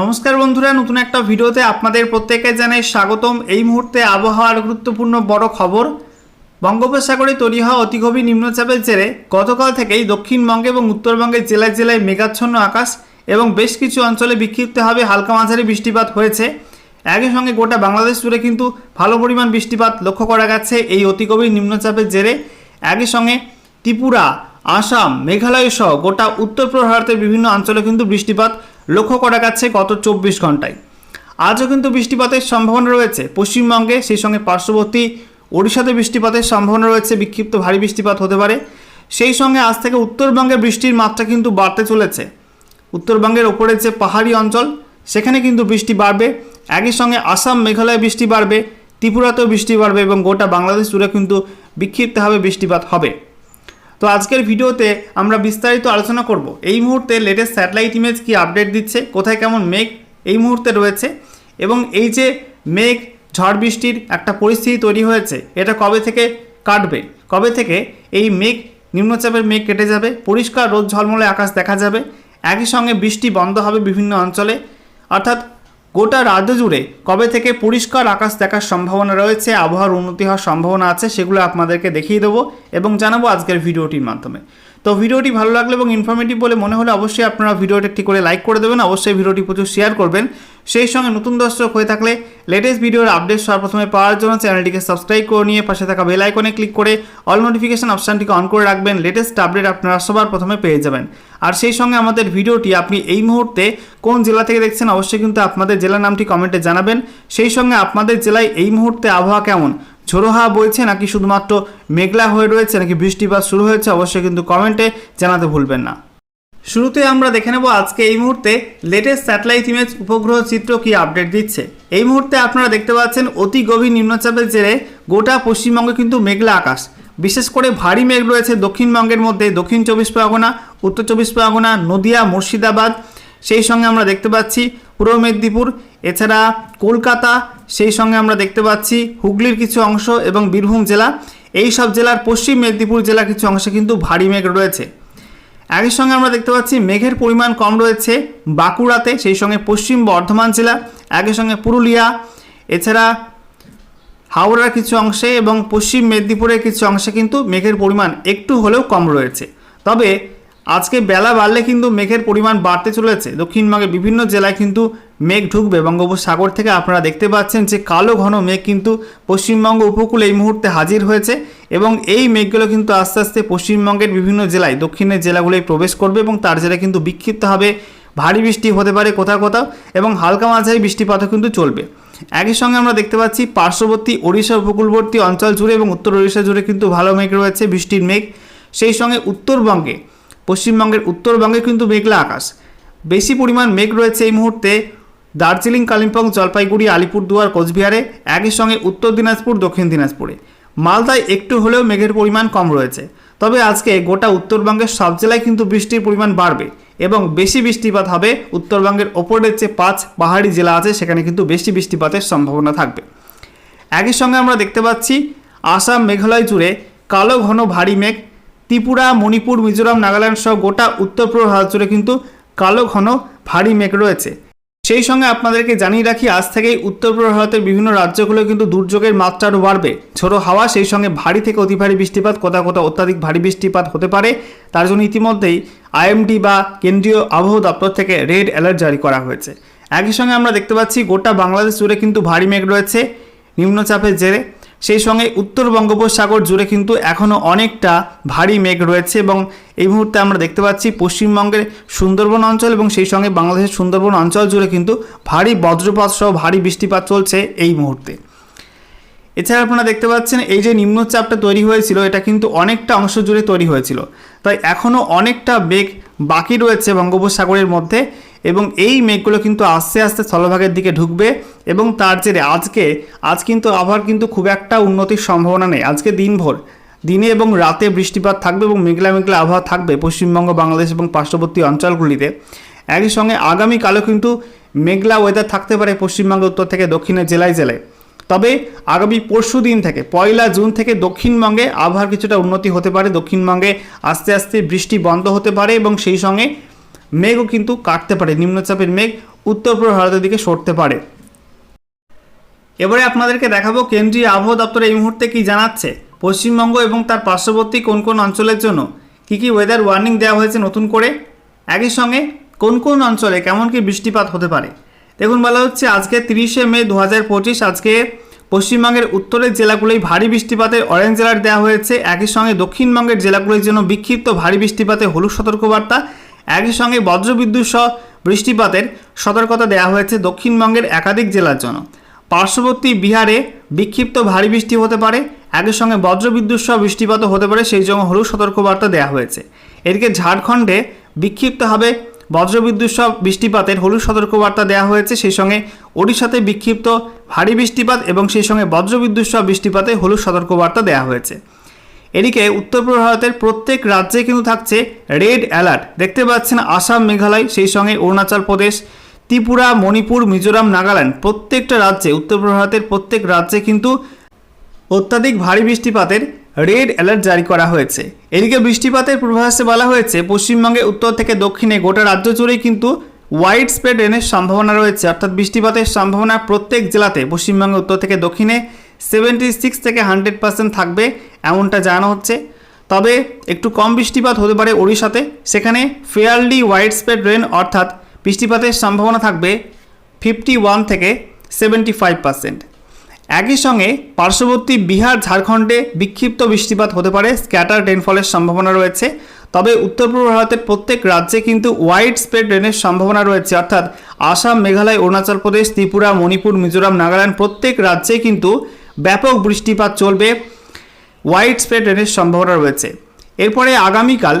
নমস্কার বন্ধুরা, নতুন একটা ভিডিওতে আপনাদের প্রত্যেককে জানাই স্বাগতম। এই মুহূর্তে আবহাওয়ার গুরুত্বপূর্ণ বড় খবর, বঙ্গোপসাগরে তৈরি হওয়া অতি গভীর নিম্নচাপের জেরে গতকাল থেকেই দক্ষিণবঙ্গে এবং উত্তরবঙ্গের জেলায় জেলায় মেঘাচ্ছন্ন আকাশ এবং বেশ কিছু অঞ্চলে বিক্ষিপ্তভাবে হালকা মাঝারি বৃষ্টিপাত হয়েছে। একই সঙ্গে গোটা বাংলাদেশ জুড়ে কিন্তু ভালো পরিমাণ বৃষ্টিপাত লক্ষ্য করা গেছে এই অতিগভীর নিম্নচাপের জেরে। একই সঙ্গে ত্রিপুরা, আসাম, মেঘালয় সহ গোটা উত্তর ভারতের বিভিন্ন অঞ্চলে কিন্তু বৃষ্টিপাত লক্ষ্য করা গেছে গত চব্বিশ ঘন্টায়। আজও কিন্তু বৃষ্টিপাতের সম্ভাবনা রয়েছে। পশ্চিমবঙ্গে সেই সঙ্গে পার্শ্ববর্তী ওড়িশাতে বৃষ্টিপাতের সম্ভাবনা রয়েছে। বিক্ষিপ্ত ভারী বৃষ্টিপাত হতে পারে। সেই সঙ্গে আজ থেকে উত্তরবঙ্গে বৃষ্টির মাত্রা কিন্তু বাড়তে চলেছে। উত্তরবঙ্গের ওপরে যে পাহাড়ি অঞ্চল, সেখানে কিন্তু বৃষ্টি বাড়বে। একই সঙ্গে আসাম, মেঘালয়ে বৃষ্টি বাড়বে। ত্রিপুরাতেও বৃষ্টি বাড়বে এবং গোটা বাংলাদেশ জুড়ে কিন্তু বিক্ষিপ্তভাবে বৃষ্টিপাত হবে। তো আজকের ভিডিওতে আমরা বিস্তারিত আলোচনা করব। এই মুহূর্তে লেটেস্ট স্যাটেলাইট ইমেজ কি আপডেট দিচ্ছে? কোথায় কেমন মেঘ? এই মুহূর্তে রয়েছে। এবং এই যে মেঘ, ঝড় বৃষ্টির একটা পরিস্থিতি তৈরি হয়েছে, এটা কবে থেকে কাটবে? কবে থেকে এই মেঘ, নিম্নচাপের মেঘ কেটে যাবে? পরিষ্কার রোদ ঝলমলে আকাশ দেখা যাবে। একই সঙ্গে বৃষ্টি বন্ধ হবে বিভিন্ন অঞ্চলে। অর্থাৎ গোটা রাজ্য জুড়ে কবে থেকে পরিষ্কার আকাশ দেখার সম্ভাবনা রয়েছে, আবহাওয়ার উন্নতি হওয়ার সম্ভাবনা আছে, সেগুলো আপনাদেরকে দেখিয়ে দেবো এবং জানাব আজকের ভিডিওটির মাধ্যমে। তো ভিডিওটি ভালো লাগলে এবং ইনফরমেটিভ বলে মনে হলে অবশ্যই আপনারা ভিডিওটি একটি করে লাইক করে দেবেন, অবশ্যই ভিডিওটি প্রচুর শেয়ার করবেন। সেই সঙ্গে নতুন দর্শক হয়ে থাকলে লেটেস্ট ভিডিওর আপডেট সবার প্রথমে পাওয়ার জন্য চ্যানেলটিকে সাবস্ক্রাইব করে নিয়ে পাশে থাকা বেল আইকনে ক্লিক করে অল নোটিফিকেশন অপশানটিকে অন করে রাখবেন লেটেস্ট আপডেট আপনারা সবার প্রথমে পেয়ে যাবেন। আর সেই সঙ্গে আমাদের ভিডিওটি আপনি এই মুহূর্তে কোন জেলা থেকে দেখছেন, অবশ্যই কিন্তু আপনাদের জেলার নামটি কমেন্টে জানাবেন। সেই সঙ্গে আপনাদের জেলায় এই মুহূর্তে আবহাওয়া কেমন? ঝোড়ো হাওয়া বইছে নাকি শুধুমাত্র মেঘলা হয়ে রয়েছে, নাকি বৃষ্টিপাত শুরু হয়েছে, অবশ্যই কিন্তু কমেন্টে জানাতে ভুলবেন না। শুরুতে আমরা দেখে নেব আজকে এই মুহূর্তে লেটেস্ট স্যাটেলাইট ইমেজ উপগ্রহ চিত্র কি আপডেট দিচ্ছে। এই মুহূর্তে আপনারা দেখতে পাচ্ছেন অতি গভীর নিম্নচাপের জেরে গোটা পশ্চিমবঙ্গে কিন্তু মেঘলা আকাশ। বিশেষ করে ভারী মেঘ রয়েছে দক্ষিণবঙ্গের মধ্যে, দক্ষিণ চব্বিশ পরগনা, উত্তর চব্বিশ পরগনা, নদিয়া, মুর্শিদাবাদ। সেই সঙ্গে আমরা দেখতে পাচ্ছি পূর্ব মেদিনীপুর, এছাড়া কলকাতা সেই সঙ্গে আমরা দেখতে পাচ্ছি হুগলির কিছু অংশ এবং বীরভূম জেলা। এই সব জেলার পশ্চিম মেদিনীপুর জেলা কিছু অংশে কিন্তু ভারী মেঘ রয়েছে। একই সঙ্গে আমরা দেখতে পাচ্ছি মেঘের পরিমাণ কম রয়েছে বাঁকুড়াতে, সেই সঙ্গে পশ্চিম বর্ধমান জেলা, একই সঙ্গে পুরুলিয়া, এছাড়া হাওড়ার কিছু অংশে এবং পশ্চিম মেদিনীপুরের কিছু অংশে কিন্তু মেঘের পরিমাণ একটু হলেও কম রয়েছে। তবে আজকে বেলা বাড়লে কিন্তু মেঘের পরিমাণ বাড়তে চলেছে। দক্ষিণবঙ্গের বিভিন্ন জেলায় কিন্তু মেঘ ঢুকবে। বঙ্গোপসাগর থেকে আপনারা দেখতে পাচ্ছেন যে কালো ঘন মেঘ কিন্তু পশ্চিমবঙ্গ উপকূলে এই মুহূর্তে হাজির হয়েছে এবং এই মেঘগুলো কিন্তু আস্তে আস্তে পশ্চিমবঙ্গের বিভিন্ন জেলায়, দক্ষিণের জেলাগুলোয় প্রবেশ করবে এবং তার জেলা কিন্তু বিক্ষিপ্ত হবে। ভারী বৃষ্টি হতে পারে কোথাও কোথাও এবং হালকা মাঝারি বৃষ্টিপাতও কিন্তু চলবে। একই সঙ্গে আমরা দেখতে পাচ্ছি পার্শ্ববর্তী ওড়িশা উপকূলবর্তী অঞ্চল জুড়ে এবং উত্তর ওড়িশা জুড়ে কিন্তু ভালো মেঘ রয়েছে, বৃষ্টির মেঘ। সেই সঙ্গে উত্তরবঙ্গে পশ্চিমবঙ্গের উত্তরবঙ্গে কিন্তু মেঘলা আকাশ। বেশি পরিমাণ মেঘ রয়েছে এই মুহূর্তে দার্জিলিং, কালিম্পং, জলপাইগুড়ি, আলিপুরদুয়ার, কোচবিহারে, একই সঙ্গে উত্তর দিনাজপুর, দক্ষিণ দিনাজপুরে। মালদায় একটু হলেও মেঘের পরিমাণ কম রয়েছে। তবে আজকে গোটা উত্তরবঙ্গের সব জেলায় কিন্তু বৃষ্টির পরিমাণ বাড়বে এবং বেশি বৃষ্টিপাত হবে উত্তরবঙ্গের ওপরের যে পাঁচ পাহাড়ি জেলা আছে, সেখানে কিন্তু বেশি বৃষ্টিপাতের সম্ভাবনা থাকবে। একই সঙ্গে আমরা দেখতে পাচ্ছি, আসাম, মেঘালয় জুড়ে কালো ঘন ভারী মেঘ ত্রিপুরা, মণিপুর, মিজোরাম, নাগাল্যান্ড সহ গোটা উত্তর পূর্ব ভারত জুড়ে কিন্তু কালো ঘন ভারী মেঘ রয়েছে। সেই সঙ্গে আপনাদেরকে জানিয়ে রাখি, আজ থেকেই উত্তর পূর্ব ভারতের বিভিন্ন রাজ্যগুলো কিন্তু দুর্যোগের মাত্রা বাড়বে। ছোটো হাওয়া, সেই সঙ্গে ভারী থেকে অতি ভারী বৃষ্টিপাত, কোথাও কোথাও অত্যাধিক ভারী বৃষ্টিপাত হতে পারে। তার জন্য ইতিমধ্যেই আইএমডি বা কেন্দ্রীয় আবহাওয়া দপ্তর থেকে রেড অ্যালার্ট জারি করা হয়েছে। একই সঙ্গে আমরা দেখতে পাচ্ছি, গোটা বাংলাদেশ জুড়ে কিন্তু ভারী মেঘ রয়েছে। নিম্নচাপের জেরে সেই সঙ্গে উত্তর বঙ্গোপসাগর জুড়ে কিন্তু এখনও অনেকটা ভারী মেঘ রয়েছে এবং এই মুহূর্তে আমরা দেখতে পাচ্ছি পশ্চিমবঙ্গের সুন্দরবন অঞ্চল এবং সেই সঙ্গে বাংলাদেশের সুন্দরবন অঞ্চল জুড়ে কিন্তু ভারী বজ্রপাত সহ ভারী বৃষ্টিপাত চলছে এই মুহূর্তে। এছাড়া আপনারা দেখতে পাচ্ছেন এই যে নিম্নচাপটা তৈরি হয়েছিল, এটা কিন্তু অনেকটা অংশ জুড়ে তৈরি হয়েছিল। তাই এখনও অনেকটা বেগ বাকি রয়েছে বঙ্গোপসাগরের মধ্যে। এবং এই মেঘগুলো কিন্তু আস্তে আস্তে স্থলভাগের দিকে ঢুকবে এবং তার জেরে আজকে, আজ কিন্তু আবহাওয়ার কিন্তু খুব একটা উন্নতির সম্ভাবনা নেই। আজকে দিনভর, দিনে এবং রাতে বৃষ্টিপাত থাকবে এবং মেঘলা মেঘলা আবহাওয়া থাকবে পশ্চিমবঙ্গ, বাংলাদেশ এবং পার্শ্ববর্তী অঞ্চলগুলিতে। একই সঙ্গে আগামীকালও কিন্তু মেঘলা ওয়েদার থাকতে পারে পশ্চিমবঙ্গ, উত্তর থেকে দক্ষিণের জেলায় জেলায়। তবে আগামী পরশু দিন থেকে, পয়লা জুন থেকে দক্ষিণবঙ্গে আবহাওয়ার কিছুটা উন্নতি হতে পারে। দক্ষিণবঙ্গে আস্তে আস্তে বৃষ্টি বন্ধ হতে পারে এবং সেই সঙ্গে মেঘও কিন্তু কাটতে পারে, নিম্নচাপের মেঘ উত্তর পূর্ব ভারতের দিকে সরতে পারে। এবারে আপনাদেরকে দেখাবো কেন্দ্রীয় আবহাওয়া দপ্তর এই মুহূর্তে কি জানাচ্ছে, পশ্চিমবঙ্গ এবং তার পার্শ্ববর্তী কোন কোন অঞ্চলের জন্য কি কি ওয়েদার ওয়ার্নিং দেওয়া হয়েছে নতুন করে, একই সঙ্গে কোন কোন অঞ্চলে কেমন কি বৃষ্টিপাত হতে পারে। দেখুন, বলা হচ্ছে আজকে তিরিশে মে দু হাজার পঁচিশ, আজকে পশ্চিমবঙ্গের উত্তরের জেলাগুলোই ভারী বৃষ্টিপাতের অরেঞ্জ অ্যালার্ট দেওয়া হয়েছে। একই সঙ্গে দক্ষিণবঙ্গের জেলাগুলোর জন্য বিক্ষিপ্ত ভারী বৃষ্টিপাতে হলুদ সতর্কবার্তা। একই সঙ্গে বজ্রবিদ্যুৎ সহ বৃষ্টিপাতের সতর্কতা দেওয়া হয়েছে দক্ষিণবঙ্গের একাধিক জেলার জন্য। পার্শ্ববর্তী বিহারে বিক্ষিপ্ত ভারী বৃষ্টি হতে পারে, একই সঙ্গে বজ্রবিদ্যুৎ সহ বৃষ্টিপাতও হতে পারে, সেই জন্য হলুদ সতর্কবার্তা দেওয়া হয়েছে। এদিকে ঝাড়খণ্ডে বিক্ষিপ্তভাবে বজ্রবিদ্যুৎ সহ বৃষ্টিপাতের হলুদ সতর্কবার্তা দেওয়া হয়েছে, সেই সঙ্গে ওড়িশাতে বিক্ষিপ্ত ভারী বৃষ্টিপাত এবং সেই সঙ্গে বজ্রবিদ্যুৎ সহ বৃষ্টিপাতে হলুদ সতর্কবার্তা দেওয়া হয়েছে। এদিকে উত্তর পূর্ব ভারতের প্রত্যেক রাজ্যে কিন্তু থাকছে রেড অ্যালার্ট। দেখতে পাচ্ছেন আসাম, মেঘালয়, সেই সঙ্গে অরুণাচল প্রদেশ, ত্রিপুরা, মণিপুর, মিজোরাম, নাগাল্যান্ড প্রত্যেকটা রাজ্যে, উত্তর পূর্ব ভারতের প্রত্যেক রাজ্যে কিন্তু অত্যাধিক ভারী বৃষ্টিপাতের রেড অ্যালার্ট জারি করা হয়েছে। এদিকে বৃষ্টিপাতের পূর্বাভাসে বলা হয়েছে, পশ্চিমবঙ্গে উত্তর থেকে দক্ষিণে গোটা রাজ্য জুড়েই কিন্তু ওয়াইড স্প্রেড রেনের সম্ভাবনা রয়েছে। অর্থাৎ বৃষ্টিপাতের সম্ভাবনা প্রত্যেক জেলাতে, পশ্চিমবঙ্গে উত্তর থেকে দক্ষিণে সেভেন্টি সিক্স থেকে হান্ড্রেড পার্সেন্ট থাকবে, এমনটা জানানো হচ্ছে। তবে একটু কম বৃষ্টিপাত হতে পারে ওড়িশাতে, সেখানে ফেয়ারলি ওয়াইড স্প্রেড রেন অর্থাৎ বৃষ্টিপাতের সম্ভাবনা থাকবে ফিফটি ওয়ান থেকে সেভেন্টি ফাইভ পার্সেন্ট একই সঙ্গে পার্শ্ববর্তী বিহার, ঝাড়খণ্ডে বিক্ষিপ্ত বৃষ্টিপাত হতে পারে স্ক্যাটার রেনফলের সম্ভাবনা রয়েছে। তবে উত্তর পূর্ব ভারতের প্রত্যেক রাজ্যে কিন্তু ওয়াইড স্প্রেড রেনের সম্ভাবনা রয়েছে, অর্থাৎ আসাম, মেঘালয়, অরুণাচল প্রদেশ, ত্রিপুরা, মণিপুর, মিজোরাম, নাগাল্যান্ড প্রত্যেক রাজ্যে কিন্তু ব্যাপক বৃষ্টিপাত চলবে। ওয়াইড স্প্রেড রেনের সম্ভাবনা রয়েছে। এরপরে আগামীকাল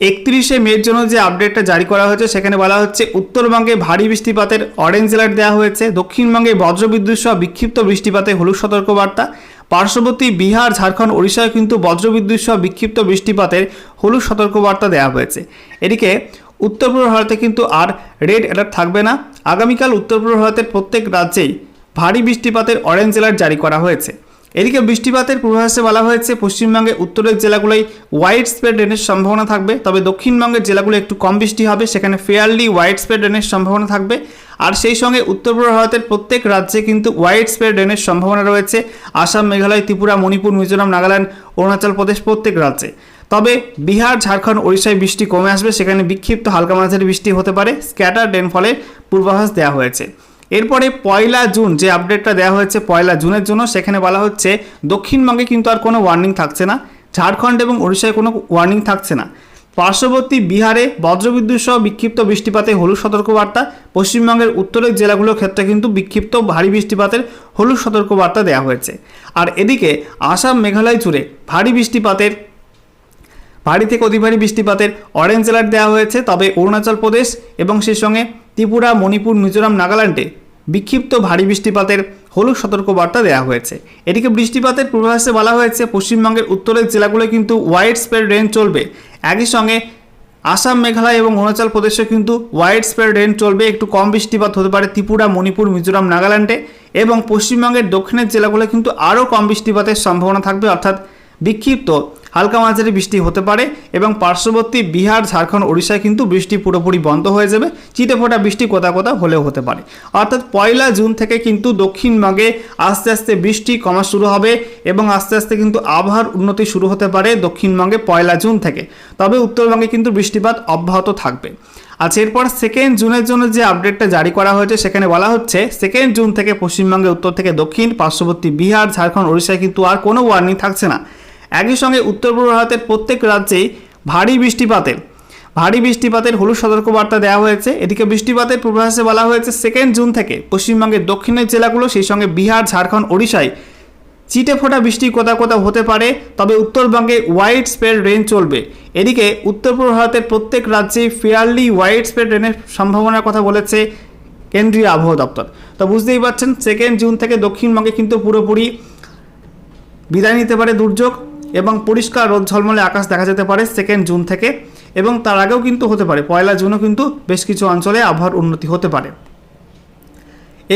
একত্রিশে মের জন্য যে আপডেটটা জারি করা হয়েছে, সেখানে বলা হচ্ছে উত্তরবঙ্গে ভারী বৃষ্টিপাতের অরেঞ্জ অ্যালার্ট দেওয়া হয়েছে। দক্ষিণবঙ্গে বজ্রবিদ্যুৎ সহ বিক্ষিপ্ত বৃষ্টিপাতে হলুদ সতর্কবার্তা। পার্শ্ববর্তী বিহার, ঝাড়খণ্ড, ওড়িশায় কিন্তু বজ্রবিদ্যুৎ সহ বিক্ষিপ্ত বৃষ্টিপাতের হলুদ সতর্কবার্তা দেওয়া হয়েছে। এদিকে উত্তর পূর্ব ভারতে কিন্তু আর রেড অ্যালার্ট থাকবে না। আগামীকাল উত্তর পূর্ব ভারতের প্রত্যেক রাজ্যেই ভারী বৃষ্টিপাতের অরেঞ্জ অ্যালার্ট জারি করা হয়েছে। এদিকে বৃষ্টিপাতের পূর্বাভাসে বলা হয়েছে পশ্চিমবঙ্গে উত্তরের জেলাগুলোয় ওয়াইড স্প্রেড রেনের সম্ভাবনা থাকবে, তবে দক্ষিণবঙ্গের জেলাগুলো একটু কম বৃষ্টি হবে, সেখানে ফেয়ারলি ওয়াইড স্প্রেড রেনের সম্ভাবনা থাকবে। আর সেই সঙ্গে উত্তর পূর্ব ভারতের প্রত্যেক রাজ্যে কিন্তু ওয়াইড স্প্রেড রেনের সম্ভাবনা রয়েছে, আসাম, মেঘালয়, ত্রিপুরা, মণিপুর, মিজোরাম, নাগাল্যান্ড, অরুণাচল প্রদেশ প্রত্যেক রাজ্যে। তবে বিহার, ঝাড়খণ্ড, ওড়িশায় বৃষ্টি কমে আসবে, সেখানে বিক্ষিপ্ত হালকা মাঝারি বৃষ্টি হতে পারে স্ক্যাটার রেনফলের পূর্বাভাস দেওয়া হয়েছে। এরপরে পয়লা জুন, যে আপডেটটা দেওয়া হয়েছে পয়লা জুনের জন্য, সেখানে বলা হচ্ছে দক্ষিণবঙ্গে কিন্তু আর কোনো ওয়ার্নিং থাকছে না। ঝাড়খণ্ড এবং ওড়িশায় কোনো ওয়ার্নিং থাকছে না। পার্শ্ববর্তী বিহারে বজ্রবিদ্যুৎ সহ বিক্ষিপ্ত বৃষ্টিপাতে হলুদ সতর্কবার্তা। পশ্চিমবঙ্গের উত্তরের জেলাগুলোর ক্ষেত্রে কিন্তু বিক্ষিপ্ত ভারী বৃষ্টিপাতের হলুদ সতর্কবার্তা দেওয়া হয়েছে। আর এদিকে আসাম মেঘালয় জুড়ে ভারী বৃষ্টিপাতের, ভারী থেকে অতি ভারী বৃষ্টিপাতের অরেঞ্জ অ্যালার্ট দেওয়া হয়েছে। তবে অরুণাচল প্রদেশ এবং সেই সঙ্গে ত্রিপুরা, মণিপুর, মিজোরাম, নাগাল্যান্ডে বিক্ষিপ্ত ভারী বৃষ্টিপাতের হলুদ সতর্কবার্তা দেওয়া হয়েছে। এদিকে বৃষ্টিপাতের পূর্বাভাসে বলা হয়েছে, পশ্চিমবঙ্গের উত্তরের জেলাগুলো কিন্তু ওয়াইড স্প্রেড রেন চলবে। একই সঙ্গে আসাম, মেঘালয় এবং অরুণাচল প্রদেশে কিন্তু ওয়াইড স্প্রেড রেন চলবে। একটু কম বৃষ্টিপাত হতে পারে ত্রিপুরা, মণিপুর, মিজোরাম, নাগাল্যান্ডে এবং পশ্চিমবঙ্গের দক্ষিণের জেলাগুলো কিন্তু আরও কম বৃষ্টিপাতের সম্ভাবনা থাকবে। অর্থাৎ বিক্ষিপ্ত হালকা মাঝারি বৃষ্টি হতে পারে এবং পার্শ্ববর্তী বিহার, ঝাড়খণ্ড, ওড়িশায় কিন্তু বৃষ্টি পুরোপুরি বন্ধ হয়ে যাবে। চিটে ফোটা বৃষ্টি কোথা কোথা হলেও হতে পারে। অর্থাৎ পয়লা জুন থেকে কিন্তু দক্ষিণবঙ্গে আস্তে আস্তে বৃষ্টি কমা শুরু হবে এবং আস্তে আস্তে কিন্তু আবহাওয়ার উন্নতি শুরু হতে পারে দক্ষিণবঙ্গে পয়লা জুন থেকে। তবে উত্তরবঙ্গে কিন্তু বৃষ্টিপাত অব্যাহত থাকবে। আচ্ছা এরপর সেকেন্ড জুনের জন্য যে আপডেটটা জারি করা হয়েছে, সেখানে বলা হচ্ছে সেকেন্ড জুন থেকে পশ্চিমবঙ্গে, উত্তর থেকে দক্ষিণ, পার্শ্ববর্তী বিহার, ঝাড়খণ্ড, ওড়িশায় কিন্তু আর কোনো ওয়ার্নিং থাকছে না। একই সঙ্গে উত্তর পূর্ব ভারতের প্রত্যেক রাজ্যেই ভারী বৃষ্টিপাতের ভারী বৃষ্টিপাতের হলুদ সতর্কবার্তা দেওয়া হয়েছে। এদিকে বৃষ্টিপাতের পূর্বাভাসে বলা হয়েছে সেকেন্ড জুন থেকে পশ্চিমবঙ্গের দক্ষিণের জেলাগুলো, সেই সঙ্গে বিহার, ঝাড়খণ্ড, ওড়িশায় চিটে ফোটা বৃষ্টি কোথাও কোথাও হতে পারে, তবে উত্তরবঙ্গে ওয়াইড স্প্রেড রেন চলবে। এদিকে উত্তর পূর্ব ভারতের প্রত্যেক রাজ্যে ফেয়ারলি ওয়াইড স্প্রেড রেনের সম্ভাবনার কথা বলেছে কেন্দ্রীয় আবহাওয়া দপ্তর। তো বুঝতেই পারছেন সেকেন্ড জুন থেকে দক্ষিণবঙ্গে কিন্তু পুরোপুরি বিদায় নিতে পারে দুর্যোগ। এবং পরিষ্কার রোদ ঝলমলে আকাশ দেখা যেতে পারে সেকেন্ড জুন থেকে এবং তার আগেও কিন্তু হতে পারে। পয়লা জুনও কিন্তু বেশ কিছু অঞ্চলে আবহাওয়ার উন্নতি হতে পারে।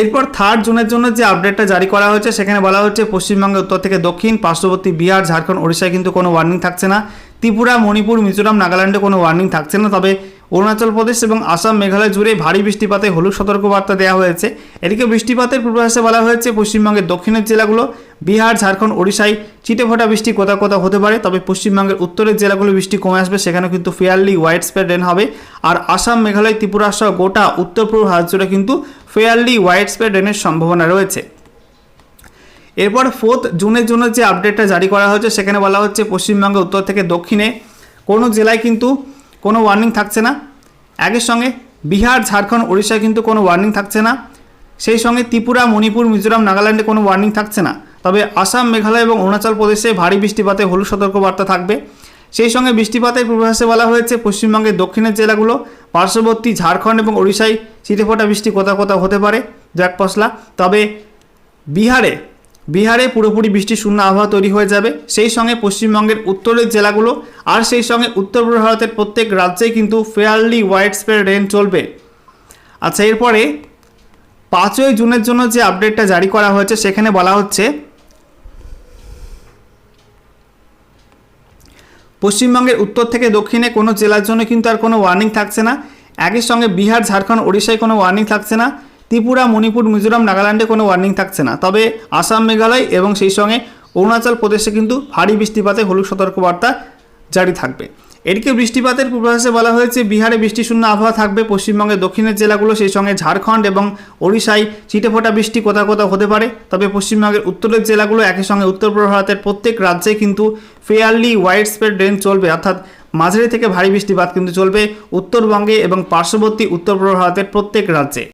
এরপর থার্ড জুনের জন্য যে আপডেটটা জারি করা হয়েছে, সেখানে বলা হচ্ছে পশ্চিমবঙ্গের উত্তর থেকে দক্ষিণ, পার্শ্ববর্তী বিহার, ঝাড়খণ্ড, ওড়িশায় কিন্তু কোনো ওয়ার্নিং থাকছে না। ত্রিপুরা, মণিপুর, মিজোরাম, নাগাল্যান্ডে কোনো ওয়ার্নিং থাকছে না। তবে অরুণাচল প্রদেশ এবং আসাম, মেঘালয় জুড়ে ভারী বৃষ্টিপাতে হলুদ সতর্কবার্তা দেওয়া হয়েছে। এদিকে বৃষ্টিপাতের পূর্বাভাসে বলা হয়েছে, পশ্চিমবঙ্গের দক্ষিণের জেলাগুলো বিহার, ঝাড়খণ্ড, ওড়িশায় চিটেফোঁটা বৃষ্টি কোথাও কোথাও হতে পারে, তবে পশ্চিমবঙ্গের উত্তরের জেলাগুলো বৃষ্টি কমে আসবে, সেখানে কিন্তু ফেয়ারলি হোয়াইট স্প্রেড রেন হবে। আর আসাম, মেঘালয়, ত্রিপুরা সহ গোটা উত্তর পূর্ব ভারত জুড়ে কিন্তু ফেয়ারলি হোয়াইট স্প্রেড রেনের সম্ভাবনা রয়েছে। এরপর ফোর্থ জুনের জন্য যে আপডেটটা জারি করা হয়েছে, সেখানে বলা হচ্ছে, পশ্চিমবঙ্গের উত্তর থেকে দক্ষিণে কোনো জেলায় কিন্তু কোনো ওয়ার্নিং থাকছে না। একের সঙ্গে বিহার, ঝাড়খণ্ড, ওড়িশায় কিন্তু কোনো ওয়ার্নিং থাকছে না। সেই সঙ্গে ত্রিপুরা, মণিপুর, মিজোরাম, নাগাল্যান্ডে কোনো ওয়ার্নিং থাকছে না। তবে আসাম, মেঘালয় এবং অরুণাচল প্রদেশে ভারী বৃষ্টিপাতে হলুদ সতর্কবার্তা থাকবে। সেই সঙ্গে বৃষ্টিপাতের পূর্বাভাসে বলা হয়েছে, পশ্চিমবঙ্গের দক্ষিণের জেলাগুলো, পার্শ্ববর্তী ঝাড়খণ্ড এবং ওড়িশায় ছিটেফোঁটা বৃষ্টি কোথাও কোথাও হতে পারে জ্যাক পশলা। তবে বিহারে বিহারে পুরোপুরি বৃষ্টি শূন্য আবহাওয়া তৈরি হয়ে যাবে। সেই সঙ্গে পশ্চিমবঙ্গের উত্তরের জেলাগুলো আর সেই সঙ্গে উত্তর পূর্ব ভারতের প্রত্যেক রাজ্যেই কিন্তু ফেয়ারলি হোয়াইট স্প্রেড রেন চলবে। আচ্ছা এরপরে পাঁচই জুনের জন্য যে আপডেটটা জারি করা হয়েছে, সেখানে বলা হচ্ছে, পশ্চিমবঙ্গের উত্তর থেকে দক্ষিণে কোনো জেলার জন্য কিন্তু আর কোনো ওয়ার্নিং থাকছে না। একই সঙ্গে বিহার, ঝাড়খণ্ড, ওড়িশায় কোনো ওয়ার্নিং থাকছে না। ত্রিপুরা, মণিপুর, মিজোরাম, নাগাল্যান্ডে কোনো ওয়ার্নিং থাকছে না। তবে আসাম, মেঘালয় এবং সেই সঙ্গে অরুণাচল প্রদেশে কিন্তু ভারী বৃষ্টিপাতে হলুদ সতর্কবার্তা জারি থাকবে। এদিকে বৃষ্টিপাতের পূর্বাভাসে বলা হয়েছে, বিহারে বৃষ্টিশূন্য আবহাওয়া থাকবে, পশ্চিমবঙ্গের দক্ষিণের জেলাগুলো সেই সঙ্গে ঝাড়খণ্ড এবং ওড়িশায় ছিটেফোঁটা বৃষ্টি কোথাও কোথাও হতে পারে। তবে পশ্চিমবঙ্গের উত্তরের জেলাগুলো একই সঙ্গে উত্তর পূর্ব ভারতের প্রত্যেক রাজ্যে কিন্তু ফেয়ারলি ওয়াইড স্প্রেড রেন চলবে। অর্থাৎ মাঝারি থেকে ভারী বৃষ্টিপাত কিন্তু চলবে উত্তরবঙ্গে এবং পার্শ্ববর্তী উত্তর পূর্ব ভারতের প্রত্যেক রাজ্যে।